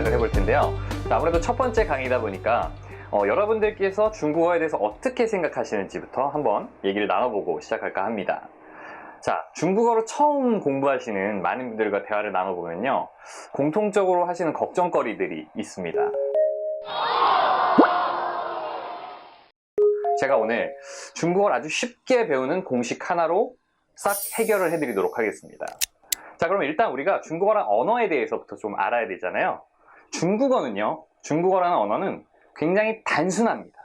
시작을 해볼 텐데요. 자, 아무래도 첫 번째 강의다 보니까 어, 여러분들께서 중국어에 대해서 어떻게 생각하시는지부터 한번 얘기를 나눠보고 시작할까 합니다. 자, 중국어로 처음 공부하시는 많은 분들과 대화를 나눠보면요. 공통적으로 하시는 걱정거리들이 있습니다. 제가 오늘 중국어를 아주 쉽게 배우는 공식 하나로 싹 해결을 해드리도록 하겠습니다. 자, 그럼 일단 우리가 중국어란 언어에 대해서부터 좀 알아야 되잖아요. 중국어는요, 중국어라는 언어는 굉장히 단순합니다.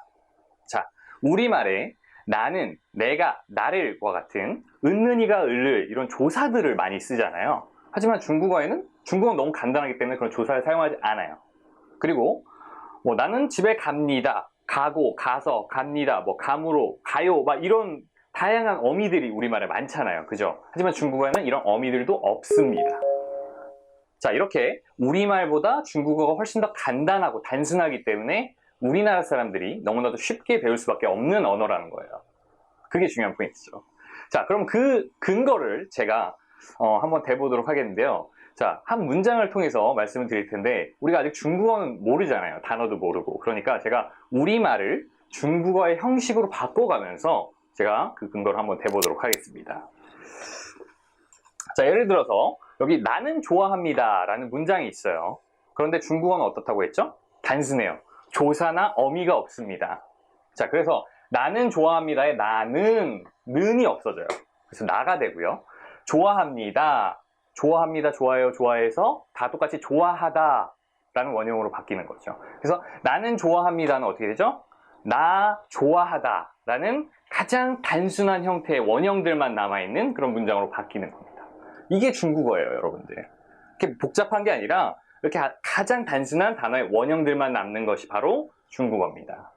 자, 우리말에 나는, 내가, 나를과 같은 은는이가 을을 이런 조사들을 많이 쓰잖아요. 하지만 중국어에는 중국어는 너무 간단하기 때문에 그런 조사를 사용하지 않아요. 그리고 뭐 나는 집에 갑니다. 가고, 가서, 갑니다. 뭐 감으로, 가요. 막 이런 다양한 어미들이 우리말에 많잖아요. 그죠? 하지만 중국어에는 이런 어미들도 없습니다. 자, 이렇게 우리말보다 중국어가 훨씬 더 간단하고 단순하기 때문에 우리나라 사람들이 너무나도 쉽게 배울 수밖에 없는 언어라는 거예요. 그게 중요한 포인트죠. 자, 그럼 그 근거를 제가 어, 한번 대보도록 하겠는데요. 자, 한 문장을 통해서 말씀을 드릴 텐데 우리가 아직 중국어는 모르잖아요. 단어도 모르고. 그러니까 제가 우리말을 중국어의 형식으로 바꿔가면서 제가 그 근거를 한번 대보도록 하겠습니다. 자, 예를 들어서 여기 나는 좋아합니다 라는 문장이 있어요. 그런데 중국어는 어떻다고 했죠? 단순해요. 조사나 어미가 없습니다. 자, 그래서 나는 좋아합니다에 나는 는이 없어져요. 그래서 나가 되고요. 좋아합니다. 좋아합니다. 좋아요. 좋아해서 다 똑같이 좋아하다 라는 원형으로 바뀌는 거죠. 그래서 나는 좋아합니다는 어떻게 되죠? 나 좋아하다 라는 가장 단순한 형태의 원형들만 남아있는 그런 문장으로 바뀌는 겁니다. 이게 중국어예요, 여러분들. 이렇게 복잡한 게 아니라 이렇게 가- 가장 단순한 단어의 원형들만 남는 것이 바로 중국어입니다.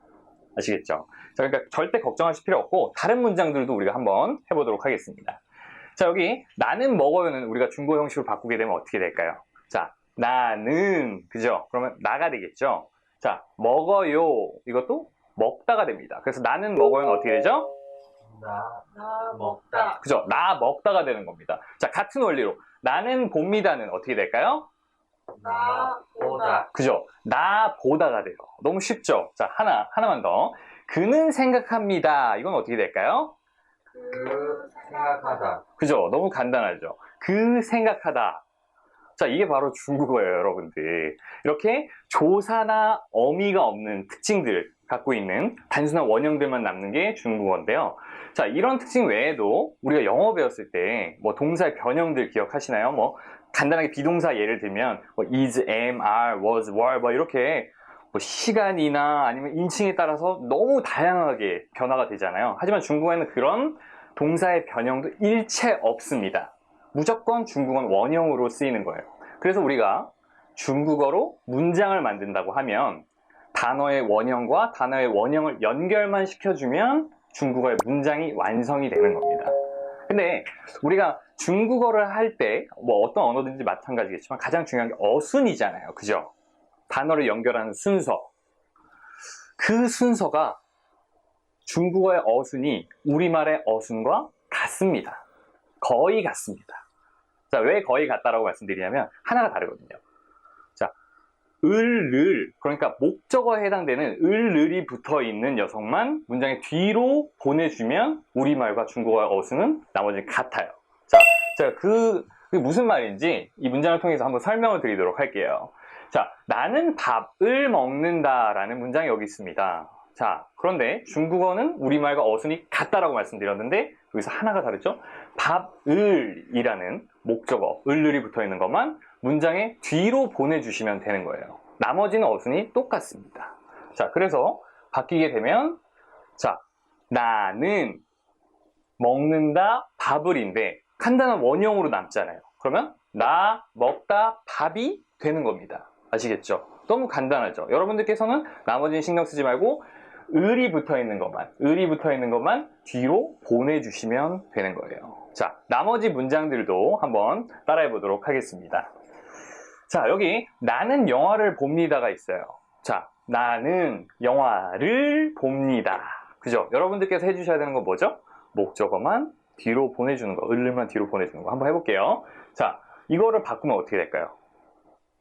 아시겠죠? 자, 그러니까 절대 걱정하실 필요 없고 다른 문장들도 우리가 한번 해보도록 하겠습니다. 자, 여기 나는 먹어요는 우리가 중국어 형식으로 바꾸게 되면 어떻게 될까요? 자, 나는 그죠? 그러면 나가 되겠죠? 자, 먹어요 이것도 먹다가 됩니다. 그래서 나는 먹어요는 어떻게 되죠? 나, 나 먹다. 그죠? 나 먹다가 되는 겁니다. 자, 같은 원리로 나는 봅니다는 어떻게 될까요? 나 보다 그죠? 나 보다가 돼요. 너무 쉽죠? 자, 하나, 하나만 더. 그는 생각합니다. 이건 어떻게 될까요? 그 생각하다. 그죠? 너무 간단하죠? 그 생각하다. 자, 이게 바로 중국어예요, 여러분들. 이렇게 조사나 어미가 없는 특징들 갖고 있는 단순한 원형들만 남는 게 중국어인데요. 자, 이런 특징 외에도 우리가 영어 배웠을 때 뭐 동사의 변형들 기억하시나요? 뭐 간단하게 비동사 예를 들면 뭐 is, am, are, was, were 뭐 이렇게 뭐 시간이나 아니면 인칭에 따라서 너무 다양하게 변화가 되잖아요. 하지만 중국어에는 그런 동사의 변형도 일체 없습니다. 무조건 중국어는 원형으로 쓰이는 거예요. 그래서 우리가 중국어로 문장을 만든다고 하면 단어의 원형과 단어의 원형을 연결만 시켜주면 중국어의 문장이 완성이 되는 겁니다. 근데 우리가 중국어를 할 때 뭐 어떤 언어든지 마찬가지겠지만 가장 중요한 게 어순이잖아요. 그죠? 단어를 연결하는 순서. 그 순서가 중국어의 어순이 우리말의 어순과 같습니다. 거의 같습니다. 자, 왜 거의 같다라고 말씀드리냐면 하나가 다르거든요. 자, 을을 그러니까 목적어에 해당되는 을을이 붙어 있는 녀석만 문장의 뒤로 보내주면 우리말과 중국어의 어순은 나머지는 같아요. 자, 제가 그 그게 무슨 말인지 이 문장을 통해서 한번 설명을 드리도록 할게요. 자, 나는 밥을 먹는다라는 문장이 여기 있습니다. 자, 그런데 중국어는 우리말과 어순이 같다라고 말씀드렸는데 여기서 하나가 다르죠? 밥을이라는 목적어, 을을이 붙어 있는 것만 문장의 뒤로 보내주시면 되는 거예요. 나머지는 어순이 똑같습니다. 자, 그래서 바뀌게 되면 자, 나는 먹는다 밥을인데 간단한 원형으로 남잖아요. 그러면 나 먹다 밥이 되는 겁니다. 아시겠죠? 너무 간단하죠? 여러분들께서는 나머지는 신경 쓰지 말고 을이 붙어 있는 것만, 을이 붙어 있는 것만 뒤로 보내주시면 되는 거예요. 자, 나머지 문장들도 한번 따라해 보도록 하겠습니다. 자, 여기 나는 영화를 봅니다가 있어요. 자, 나는 영화를 봅니다. 그죠? 여러분들께서 해주셔야 되는 건 뭐죠? 목적어만 뒤로 보내주는 거, 을을만 뒤로 보내주는 거. 한번 해볼게요. 자, 이거를 바꾸면 어떻게 될까요?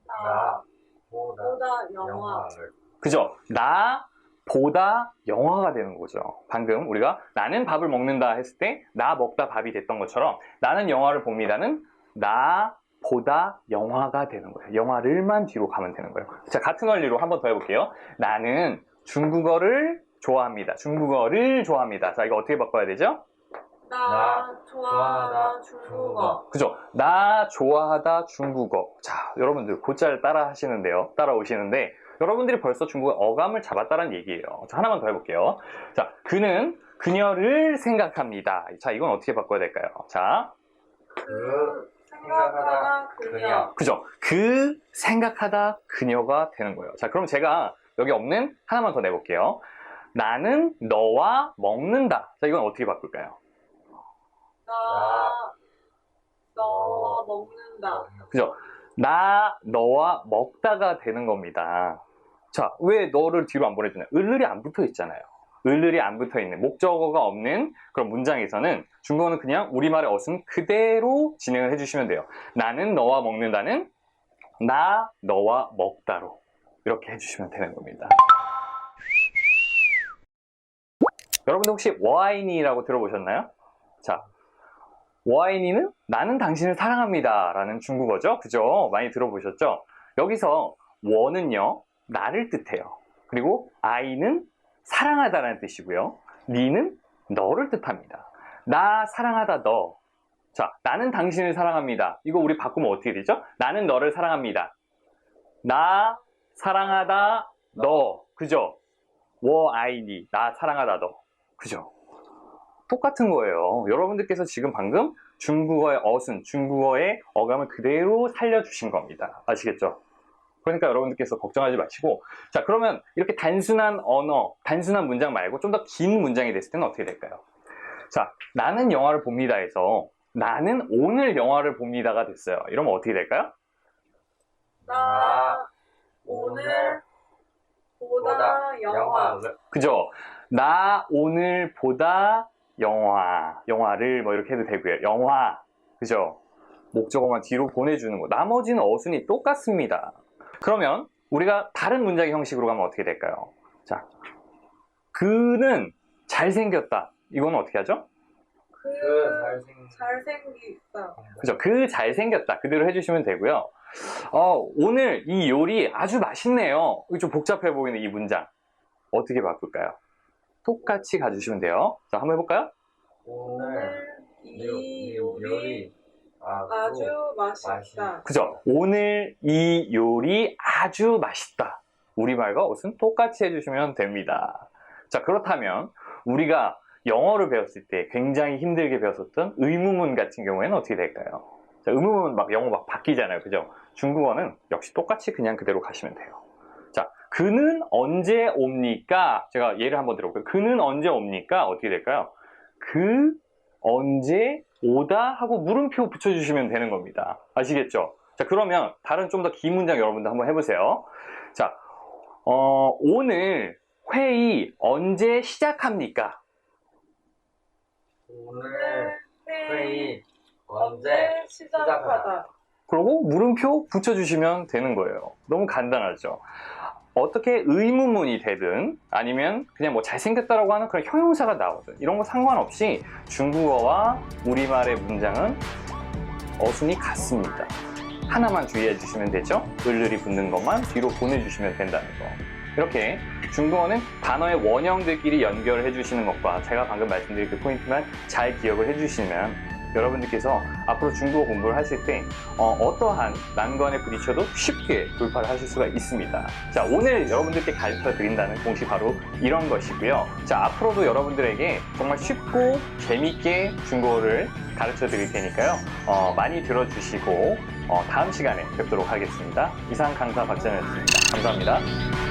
나 보다 영화 영화를 그죠? 나 보다 영화가 되는 거죠. 방금 우리가 나는 밥을 먹는다 했을 때 나 먹다 밥이 됐던 것처럼 나는 영화를 봅니다는 나 보다 영화가 되는 거예요. 영화를만 뒤로 가면 되는 거예요. 자, 같은 원리로 한번 더 해볼게요. 나는 중국어를 좋아합니다. 중국어를 좋아합니다. 자, 이거 어떻게 바꿔야 되죠? 나 좋아하다 중국어 그죠? 나 좋아하다 중국어. 자, 여러분들 곧잘 따라 하시는데요. 따라 오시는데, 여러분들이 벌써 중국어 어감을 잡았다는 얘기예요. 자, 하나만 더 해볼게요. 자, 그는 그녀를 생각합니다. 자, 이건 어떻게 바꿔야 될까요? 자, 그 생각하다 그녀 그녀 그죠? 그 생각하다 그녀가 되는 거예요. 자, 그럼 제가 여기 없는 하나만 더 내볼게요. 나는 너와 먹는다. 자, 이건 어떻게 바꿀까요? 나 너와 먹는다 그죠? 나 너와 먹다가 되는 겁니다. 자, 왜 너를 뒤로 안 보내주냐? 을을이 안 붙어 있잖아요. 을을이 안 붙어 있는 목적어가 없는 그런 문장에서는 중국어는 그냥 우리말의 어순 그대로 진행을 해주시면 돼요. 나는 너와 먹는다는 나 너와 먹다로 이렇게 해주시면 되는 겁니다. 여러분들 혹시 워아이니라고 들어보셨나요? 자, 워아이니는 나는 당신을 사랑합니다 라는 중국어죠. 그죠? 많이 들어보셨죠? 여기서 워는요, 나를 뜻해요. 그리고 아이는 사랑하다라는 뜻이고요. 니는 너를 뜻합니다. 나 사랑하다 너. 자, 나는 당신을 사랑합니다. 이거 우리 바꾸면 어떻게 되죠? 나는 너를 사랑합니다. 나 사랑하다 너. 그죠? 워 아이니 나 사랑하다 너. 그죠? 똑같은 거예요. 여러분들께서 지금 방금 중국어의 어순, 중국어의 어감을 그대로 살려주신 겁니다. 아시겠죠? 그러니까 여러분들께서 걱정하지 마시고 자 그러면 이렇게 단순한 언어, 단순한 문장 말고 좀 더 긴 문장이 됐을 때는 어떻게 될까요? 자 나는 영화를 봅니다 에서 나는 오늘 영화를 봅니다가 됐어요. 이러면 어떻게 될까요? 나 오늘 보다 영화 그죠? 나 오늘 보다 영화, 영화를 뭐 이렇게 해도 되고요. 영화, 그죠? 목적어만 뒤로 보내주는 거. 나머지는 어순이 똑같습니다. 그러면 우리가 다른 문장의 형식으로 가면 어떻게 될까요? 자, 그는 잘생겼다. 이거는 어떻게 하죠? 그그 잘생 잘생기다 그죠? 그 잘생겼다. 그대로 해주시면 되고요. 어, 오늘 이 요리 아주 맛있네요. 이거 좀 복잡해 보이는 이 문장. 어떻게 바꿀까요? 똑같이 가주시면 돼요. 자, 한번 해볼까요? 오늘 오늘 이 요리 아주 맛있다 그죠? 오늘 이 요리 아주 맛있다. 우리말과 옷은 똑같이 해주시면 됩니다. 자, 그렇다면 우리가 영어를 배웠을 때 굉장히 힘들게 배웠었던 의무문 같은 경우에는 어떻게 될까요? 자, 의무문 막 영어 막 바뀌잖아요. 그죠? 중국어는 역시 똑같이 그냥 그대로 가시면 돼요. 자, 그는 언제 옵니까? 제가 예를 한번 들어볼게요. 그는 언제 옵니까? 어떻게 될까요? 그 언제 오다 하고 물음표 붙여주시면 되는 겁니다. 아시겠죠? 자, 그러면 다른 좀 더 긴 문장 여러분들 한번 해보세요. 자, 어, 오늘 회의 언제 시작합니까? 오늘 회의 언제 시작하다 그리고 물음표 붙여주시면 되는 거예요. 너무 간단하죠? 어떻게 의문문이 되든 아니면 그냥 뭐 잘생겼다라고 하는 그런 형용사가 나오든 이런 거 상관없이 중국어와 우리말의 문장은 어순이 같습니다. 하나만 주의해 주시면 되죠. 을을이 붙는 것만 뒤로 보내주시면 된다는 거. 이렇게 중국어는 단어의 원형들끼리 연결해 주시는 것과 제가 방금 말씀드린 그 포인트만 잘 기억을 해 주시면 여러분들께서 앞으로 중국어 공부를 하실 때 어, 떠한 난관에 부딪혀도 쉽게 돌파를 하실 수가 있습니다. 자, 오늘 여러분들께 가르쳐 드린다는 공식 바로 이런 것이고요. 자, 앞으로도 여러분들에게 정말 쉽고 재밌게 중국어를 가르쳐 드릴 테니까요. 어, 많이 들어주시고 어, 다음 시간에 뵙도록 하겠습니다. 이상 강사 박찬현이었습니다. 감사합니다.